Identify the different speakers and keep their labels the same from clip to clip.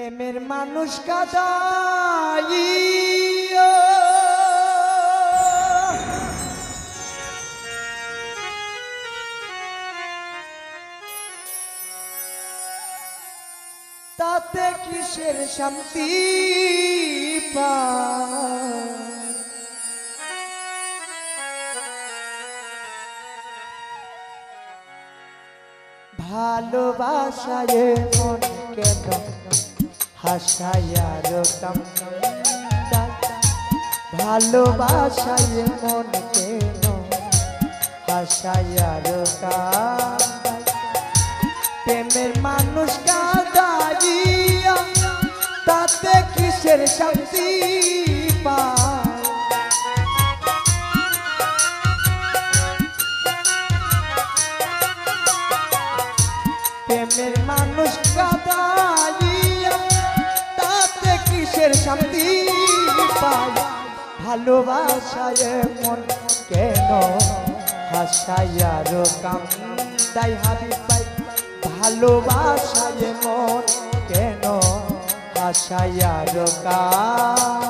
Speaker 1: প্রেমের মানুষ কাদাই তাতে কিসের শান্তি পায়? ভালোবাসায় মন কেন কাম ভালোবাসায় মন কেন? কাম প্রেমের মানুষ কাদাইয়া তাতে কিসের শান্তি পায়? প্রেমের মানুষ কাদাইয়া শান্তি পাই। ভালোবাসায় মন কেন হাসায়ার কাম তাই হাবি পাই। ভালোবাসায় মন কেন হাসায়ার আর ভালোবাসা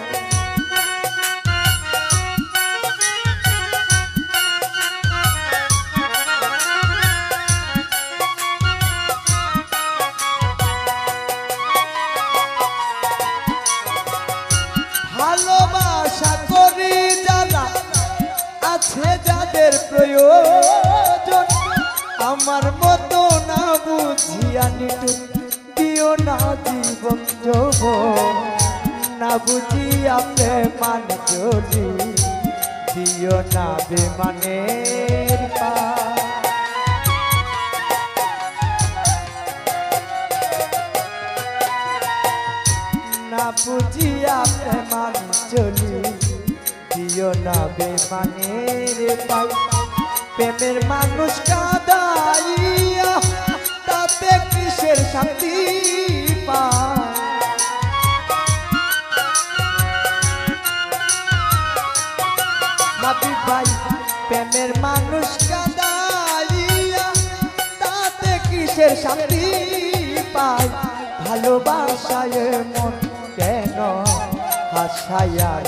Speaker 1: আছে যাদের প্রয়োজন। আমার মতো না বুঝিয়া নিটু, দিও না জীবন যৌবন। না বুঝিয়া প্রেমান চলি দিও না বেমানের পাই প্রেমের মানুষ কাদাইয়া তাতে কিসের শান্তি ভাই, প্রেমের মানুষ কাদাইয়া তাতে কিসের শান্তি পায়? ভালোবাসায় মন কেন হাসায়ার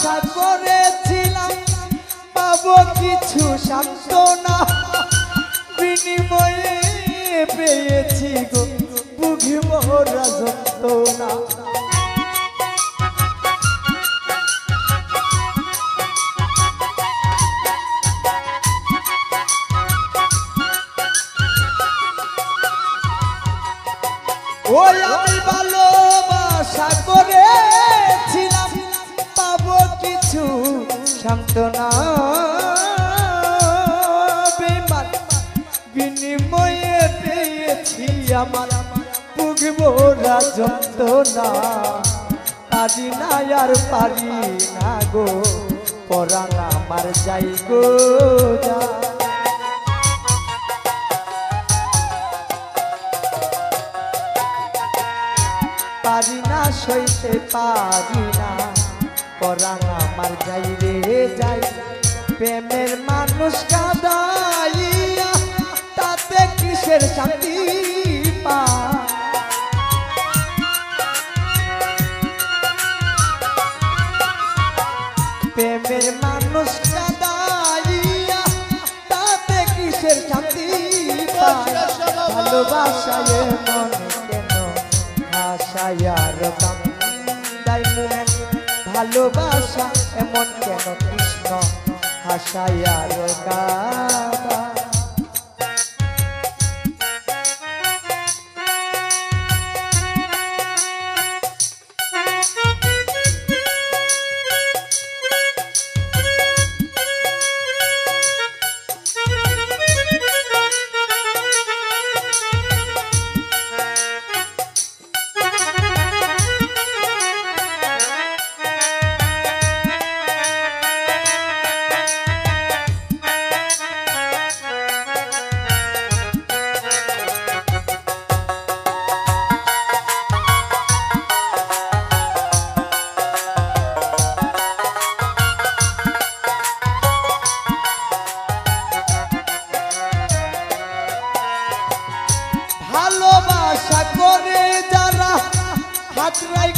Speaker 1: ভালোবাসা করেছিলাম। পাবো কিছু সান্ত্বনা। বিনিময়ে পেয়েছি গো বুঝি মোরা যন্ত্রণা। তো না বেমান বিনিময়ে পেয়েছি আমার ভুগব রাজন্ত না আজ না আর পারি না গো, পরাণ আমার যাই গো পারি না সইতে পারি না। পরাণ আমার যাই রে, যাই। প্রেমের মানুষ কাদাইয়া, তাতে কিসের শান্তি পা? প্রেমের মানুষ কাদাইয়া, তাতে কিসের শান্তি পায় ভালোবাসায় মন কেন হাসায়ার কান্দাই কৃষ্ণ হাসায়ার কাদা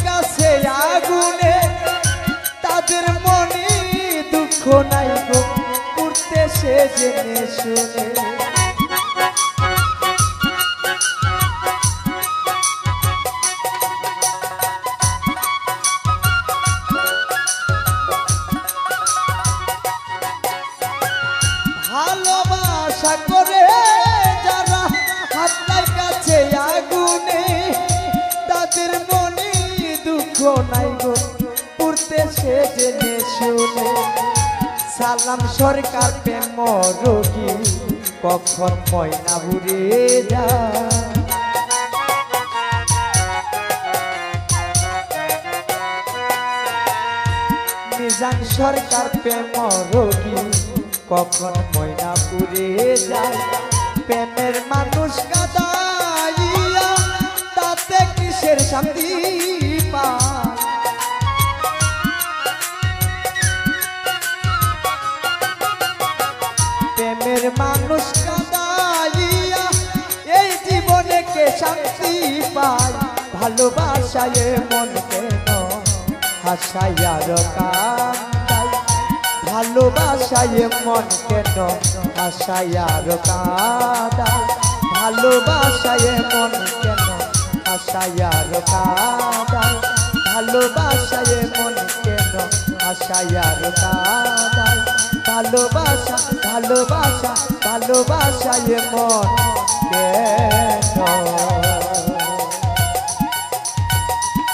Speaker 1: কাছে আগুনে তাদের মনে দুঃখ নাই গো উঠতে সে জেনে শুনে। দুঃখ গো সে জেনে শুনে। সালাম সরকার প্রেম রোগী, কখন ময়না বুড়ে যায়? নিজান সরকার প্রেম রোগী, কখন ময়নাপুরে যায়? প্রেমের মানুষ কাদাইয়া, তাতে কিসের শান্তি? প্রেমের মানুষ কাদাইয়া, এই জীবনে কে শান্তি পায়? ভালোবাসায় মন কেন হাসাইয়ার কান্দাই ভালোবাসায় মন কেন হাসাইয়ার কাঁদাই ভালোবাসায় মন কেন হাসাইয়ার কাঁদাই ভালোবাসায় মন কেন হাসাইয়ার কাঁদাই ভালোবাসা ভালোবাসা ভালোবাসায় মন কেন?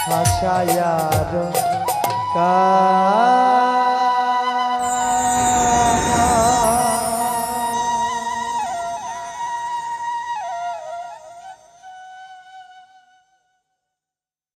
Speaker 1: হাসায়ার কা